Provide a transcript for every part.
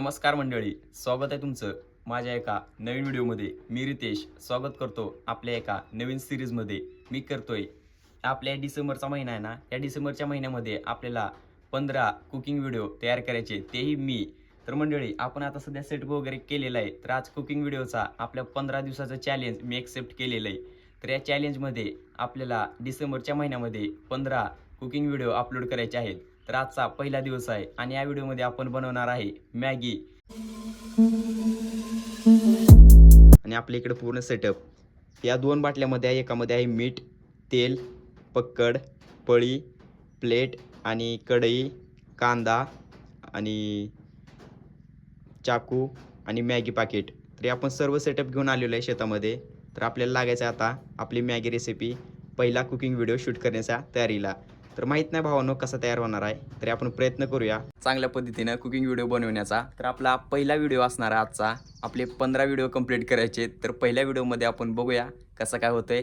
नमस्कार मंडळी स्वागत आहे तुमचं माझ्या एका नवीन व्हिडिओमध्ये. मी रितेश स्वागत करतो आपल्या एका नवीन सिरीजमध्ये. मी करतोय आपल्या डिसेंबरचा महिना आहे ना या डिसेंबरच्या महिन्यामध्ये आपल्याला पंधरा कुकिंग व्हिडिओ तयार करायचे तेही मी. तर मंडळी आपण आता सध्या सेट वगैरे केलेला आहे. तर आज कुकिंग व्हिडिओचा आपल्या पंधरा दिवसाचं चॅलेंज मी एक्सेप्ट केलेलं आहे. तर या चॅलेंजमध्ये आपल्याला डिसेंबरच्या महिन्यामध्ये पंधरा कुकिंग व्हिडिओ अपलोड करायचे आहेत. तर आजचा पहिला दिवस आहे आणि या व्हिडिओमध्ये आपण बनवणार आहे मॅगी. आणि आपल्या इकडे पूर्ण सेटअप या दोन बाटल्यामध्ये आहे एकामध्ये आहे मीठ तेल पक्कड पळी प्लेट आणि कढई कांदा आणि चाकू आणि मॅगी पाकिट तरी आपण सर्व सेटअप घेऊन आलेलो आहे शेतामध्ये. तर आपल्याला लागायचं आता आपली मॅगी रेसिपी पहिला कुकिंग व्हिडिओ शूट करण्याच्या तयारीला. तर माहीत नाही भावानो कसा तयार होणार आहे तरी आपण प्रयत्न करूया. चांगल्या पद्धतीनं कुकिंग व्हिडिओ बनवण्याचा. तर आपला पहिला व्हिडिओ असणार आहे आजचा. आपले पंधरा व्हिडिओ कंप्लीट करायचे तर पहिल्या व्हिडिओमध्ये आपण बघूया कसं काय होतंय.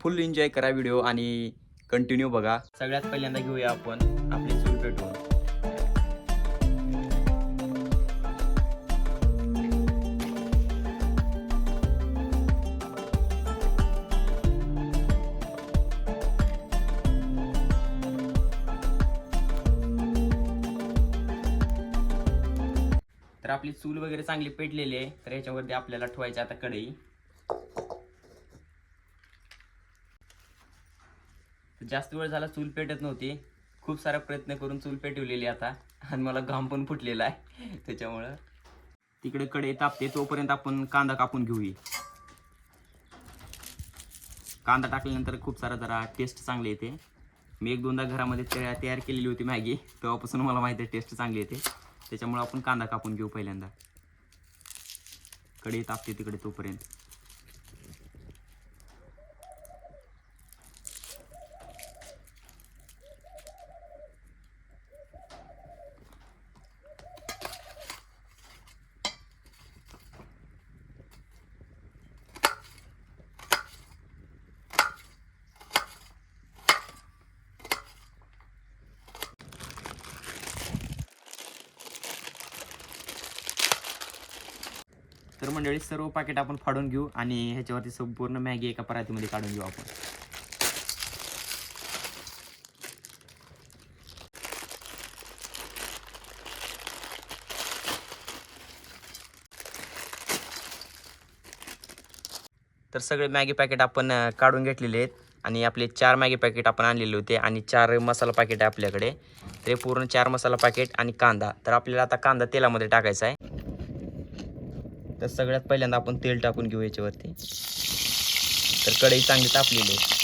फुल एन्जॉय करा व्हिडिओ आणि कंटिन्यू बघा. सगळ्यात पहिल्यांदा घेऊया आपण. आपली चूल वगैरे चांगली पेटलेली आहे. तर याच्यावरती आपल्याला ठेवायची आता कढई. जास्त वेळ झाला चूल पेटत नव्हती. खूप सारा प्रयत्न करून चूल पेटवलेली आता. आणि मला घाम पण फुटलेला आहे. त्याच्यामुळं. तिकडे कढई तापते. तोपर्यंत आपण कांदा कापून घेऊया. कांदा टाकल्यानंतर खूप सारा जरा टेस्ट चांगली येते. मी एक दोनदा घरामध्ये तयार केलेली होती मॅगी. तेव्हापासून मला माहिती आहे टेस्ट चांगली येते. त्याच्यामुळे आपण कांदा कापून घेऊ पहिल्यांदा. कडे तापते तिकडे तोपर्यंत. मंडळी सर्व पाकिट आपण फाडून घेऊ आणि ह्याच्यावरती संपूर्ण मॅगी एका परातीमध्ये काढून घेऊ आपण. तर सगळे मॅगी पॅकेट आपण काढून घेतलेले आहेत आणि आपले चार मॅगी पॅकेट आपण आणलेले होते आणि चार मसाला पॅकेट आहे आपल्याकडे. ते पूर्ण चार मसाला पॅकेट आणि कांदा. तर आपल्याला आता कांदा तेलामध्ये टाकायचा आहे. तर सगळ्यात पहिल्यांदा आपण तेल टाकून घेऊ याच्यावरती. तर कढई चांगली तापलेली आहे.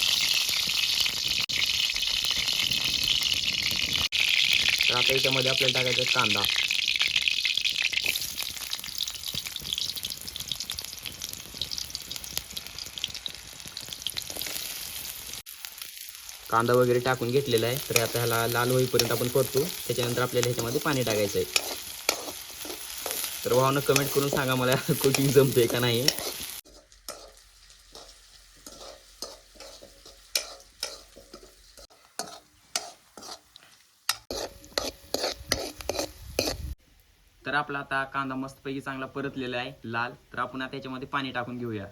तर आता याच्यामध्ये आपल्याला टाकायचा आहे कांदा. कांदा वगैरे टाकून घेतलेला आहे. तर आता ह्याला लाल होईपर्यंत आपण परतू त्याच्यानंतर आपल्याला ह्याच्यामध्ये पाणी टाकायचं आहे. तर भावनं कमेंट करून सांगा मला कुकिंग जमते का नाही? तर आपला आता कांदा मस्तपैकी चांगला परतलेला आहे लाल. तर आपण आता याच्यामध्ये पाणी टाकून घेऊया.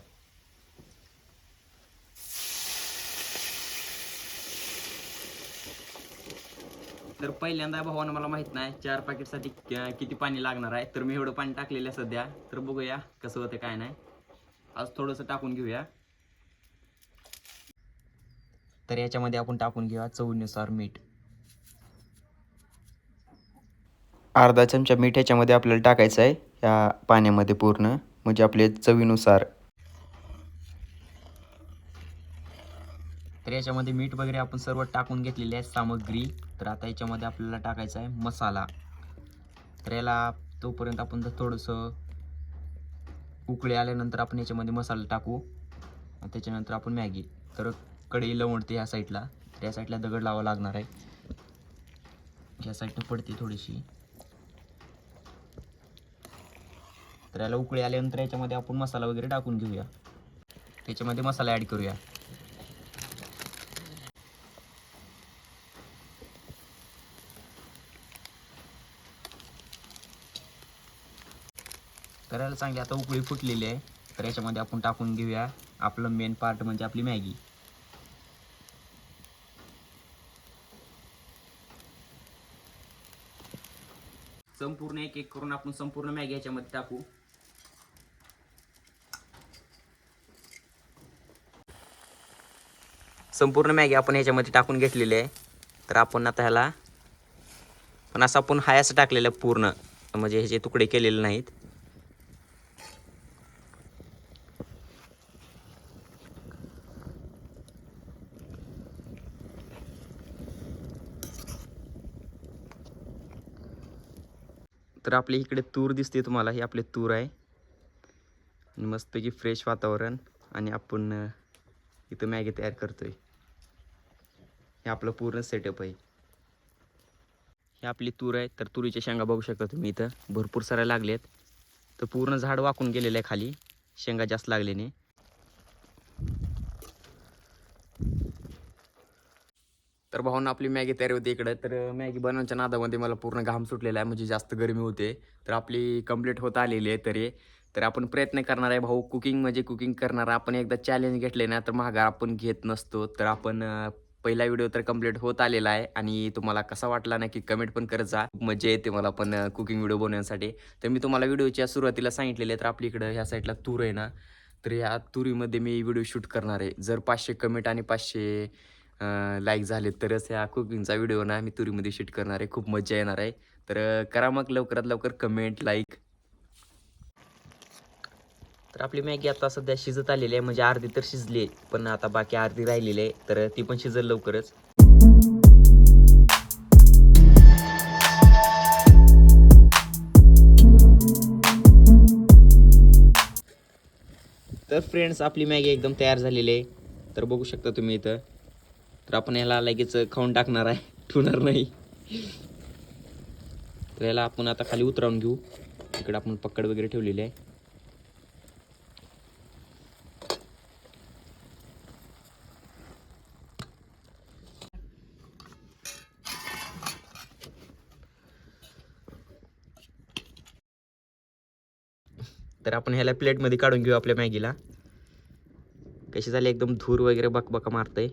तर पहिल्यांदा भावानं मला माहीत नाही चार पॅकेटसाठी किती पाणी लागणार आहे. तर मी एवढं पाणी टाकलेलं आहे सध्या. तर बघूया कसं होतं काय नाही. आज थोडंसं टाकून घेऊया. तर याच्यामध्ये आपण टाकून घेऊया चवीनुसार मीठ. अर्धा चमचा मीठ याच्यामध्ये आपल्याला टाकायचं आहे या पाण्यामध्ये पूर्ण. म्हणजे आपले चवीनुसार तर याच्यामध्ये मीठ वगैरे आपण सर्व टाकून घेतलेली आहे सामग्री. तर आता याच्यामध्ये आपल्याला टाकायचा आहे मसाला. तर याला तोपर्यंत आपण जर थोडंसं उकळे आल्यानंतर आपण याच्यामध्ये मसाला टाकू. त्याच्यानंतर आपण मॅगी. तर कढई लवणते ह्या साईडला. तर या साईडला दगड लावा लागणार आहे. ह्या साईडनं पडते थोडीशी. तर याला उकळी आल्यानंतर याच्यामध्ये आपण मसाला वगैरे टाकून घेऊया. त्याच्यामध्ये मसाला ॲड करूया. करायला चांगली आता उकळी फुटलेली आहे. तर याच्यामध्ये आपण टाकून घेऊया. आपलं मेन पार्ट म्हणजे आपली मॅगी. संपूर्ण एक एक करून आपण संपूर्ण मॅगी याच्यामध्ये टाकू. संपूर्ण मॅगी आपण याच्यामध्ये टाकून घेतलेली आहे. तर आपण आता ह्याला पण असं आपण हाय असं टाकलेलं पूर्ण. म्हणजे ह्याचे तुकडे केलेले नाहीत. तर आपल्या इकडे तूर दिसते तुम्हाला ही आपले तूर आहे. आणि मस्तपैकी फ्रेश वातावरण आणि आपण इथं मॅगी तयार करतोय. हे आपलं पूर्ण सेटअप आहे. हे आपली तूर आहे तर तुरीच्या शेंगा बघू शकता तुम्ही इथं. भरपूर साऱ्या लागलेत तर पूर्ण झाड वाकून गेलेलं आहे खाली. शेंगा जास्त लागल्याने तर भाऊन आपली मॅगी तयार होते इकडे. तर मॅगी बनवण्याच्या नादामध्ये मला पूर्ण घाम सुटलेला आहे. म्हणजे जास्त गरमी होते. तर आपली कंप्लीट होत आलेली आहे तरी. तर आपण प्रयत्न करणार आहे भाऊ. कुकिंग म्हणजे कुकिंग करणार. आपण एकदा चॅलेंज घेतले ना तर महागार आपण घेत नसतो. तर आपण पहिला व्हिडिओ तर कंप्लीट होत आलेला आहे. आणि तुम्हाला कसा वाटला नक्की कमेंट पण करत जा. मजा येते मला पण कुकिंग व्हिडिओ बनवण्यासाठी. तर मी तुम्हाला व्हिडिओच्या सुरुवातीला सांगितलेले तर आपल्या इकडं ह्या साईडला तूर आहे ना. तर या तुरीमध्ये मी व्हिडिओ शूट करणार आहे. जर पाचशे कमेंट आणि पाचशे लाईक झाले तरच ह्या कुकिंगचा व्हिडिओ ना मी तुरीमध्ये शूट करणार आहे. खूप मजा येणार आहे. तर करा मग लवकरात लवकर कमेंट लाईक तर आपली मॅगी आता सध्या शिजत आलेली आहे. म्हणजे अर्धी तर शिजली आहे पण आता बाकी अर्धी राहिलेली आहे. तर ती पण शिजल लवकरच. तर फ्रेंड्स आपली मॅगी एकदम तयार झालेली आहे. तर बघू शकता तुम्ही इथं. तर आपण याला लगेच खाऊन टाकणार आहे. ठेवणार नाही. तर याला आपण आता खाली उतरावून घेऊ. इकडे आपण पकड वगैरे ठेवलेली आहे. तर आपण ह्याला प्लेटमध्ये काढून घेऊ आपल्या मॅगीला. कशी झाली एकदम धूर वगैरे बकबका मारतंय.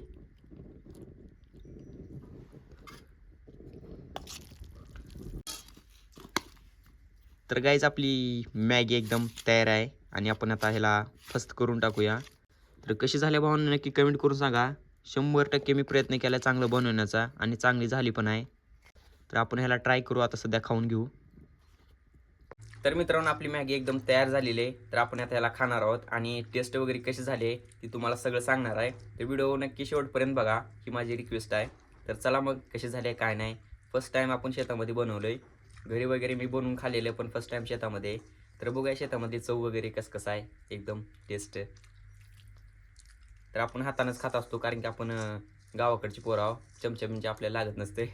तर गाईज आपली मॅगी एकदम तयार आहे. आणि आपण आता ह्याला फस्त करून टाकूया. तर कशी झाल्या भावना नक्की कमेंट करून सांगा. शंभर टक्के मी प्रयत्न केला चांगलं बनवण्याचा आणि चांगली झाली पण आहे. तर आपण ह्याला ट्राय करू आता सध्या खाऊन घेऊ. तर मित्रांनो आपली मॅगी एकदम तयार झालेली आहे. तर आपण आता ह्याला खाणार आहोत. आणि टेस्ट वगैरे कशी झाली आहे ती तुम्हाला सगळं सांगणार आहे. तर व्हिडिओ नक्की शेवटपर्यंत बघा ही माझी रिक्वेस्ट आहे. तर चला मग कशी झाली काय नाही. फर्स्ट टाईम आपण शेतामध्ये बनवलं आहे घरी वगैरे मी बनवून खाल्लेलं आहे पण फर्स्ट टाईम शेतामध्ये तर बघूया शेतामध्ये चव वगैरे कसं कसं आहे एकदम टेस्ट तर आपण हातानंच खात असतो कारण की आपण गावाकडची पोरं आहो चमचे म्हणजे आपल्याला लागत नसते.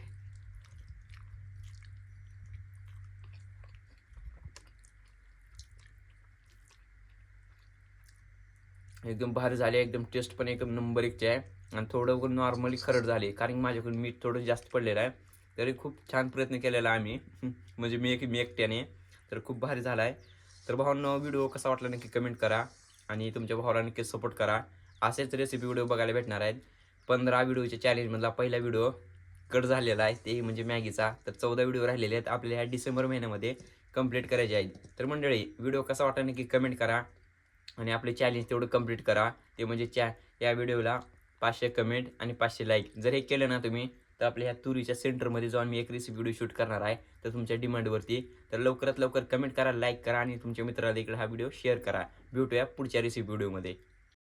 एकदम भारी झाले एकदम टेस्ट पण एकदम नंबर एकचे आहे. आणि थोडं नॉर्मली खरड झाले कारण माझ्याकडून मीठ थोडं जास्त पडलेलं आहे. तरी खूप छान प्रयत्न केलेला आम्ही. म्हणजे मी एक मी एकट्याने. तर खूप भारी झाला आहे तर भावांनो व्हिडिओ कसा वाटला नक्की कमेंट करा आणि तुमच्या भावाला नक्की सपोर्ट करा. असेच रेसिपी व्हिडिओ बघायला भेटणार आहेत. पंधरा व्हिडिओच्या चॅलेंजमधला पहिला व्हिडिओ कट झालेला आहे. ते म्हणजे मॅगीचा. तर चौदा व्हिडिओ राहिलेले आहेत. आपल्या ह्या डिसेंबर महिन्यामध्ये कंप्लीट करायचे आहेत. तर मंडळी व्हिडिओ कसा वाटला नक्की कमेंट करा आणि आपले चॅलेंज तेवढं कंप्लीट करा. ते म्हणजे चॅ या व्हिडिओला पाचशे कमेंट आणि पाचशे लाईक जर हे केलं ना तुम्ही तर आपल्या ह्या तुरीच्या सेंटरमध्ये जाऊन मी एक रेसिपी व्हिडिओ शूट करणार आहे. तर तुमच्या डिमांडवरती तर लवकरात लवकर कमेंट करा लाईक करा आणि तुमच्या मित्राला इकडे हा व्हिडिओ शेअर करा. भेटूया पुढच्या रेसिपी व्हिडिओमध्ये